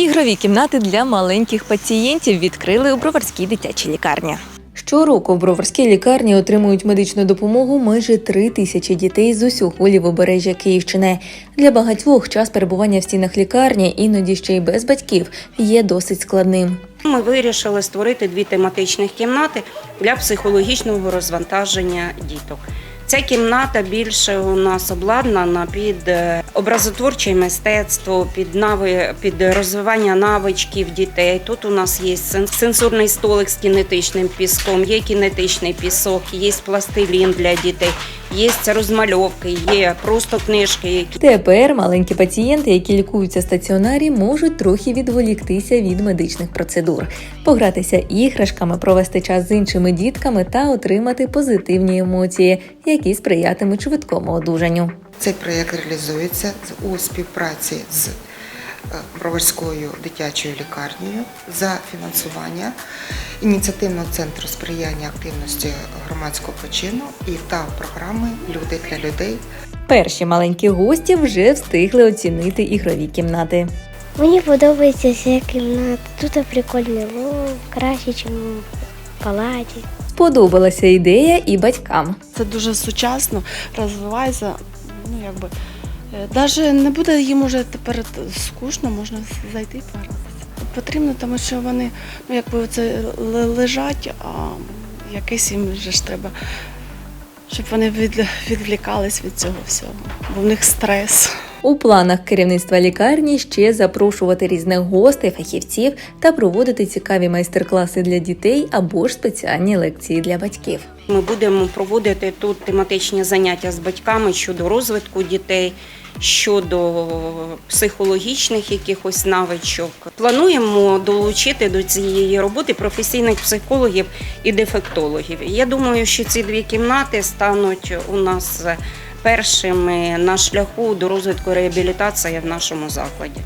Ігрові кімнати для маленьких пацієнтів відкрили у Броварській дитячій лікарні. Щороку в Броварській лікарні отримують медичну допомогу майже три тисячі дітей з усього лівобережжя Київщини. Для багатьох час перебування в стінах лікарні, іноді ще й без батьків, є досить складним. Ми вирішили створити дві тематичних кімнати для психологічного розвантаження діток. Ця кімната більше у нас обладнана під е, образотворче мистецтво, під нави, під розвивання навичків дітей. Тут у нас є сен- сенсорний столик з кінетичним піском, є кінетичний пісок, є пластилін для дітей, є розмальовки, є просто книжки, які Тепер маленькі пацієнти, які лікуються в стаціонарі, можуть трохи відволіктися від медичних процедур, погратися іграшками, провести час з іншими дітками та отримати позитивні емоції, які сприятимуть швидкому одужанню. Цей проєкт реалізується з- у співпраці з Броварською дитячою лікарнею за фінансування ініціативного центру сприяння активності громадського почину і та програми Люди для людей Перші маленькі гості вже встигли оцінити ігрові кімнати. Мені подобається ця кімната. Тут прикольний лов, краще, ніж в палаті. Сподобалася ідея і батькам. Це дуже сучасно розвивається. Ну якби навіть не буде їм уже тепер скучно, можна зайти і погратися. Потрібно, тому що вони ну якби це лежать, а якийсь їм вже ж треба, щоб вони від, відвлікались від цього всього, бо в них стрес. У планах керівництва лікарні ще запрошувати різних гостей, фахівців та проводити цікаві майстер-класи для дітей або ж спеціальні лекції для батьків. Ми будемо проводити тут тематичні заняття з батьками щодо розвитку дітей, щодо психологічних якихось навичок. Плануємо долучити до цієї роботи професійних психологів і дефектологів. Я думаю, що ці дві кімнати стануть у нас першими на шляху до розвитку реабілітації в нашому закладі.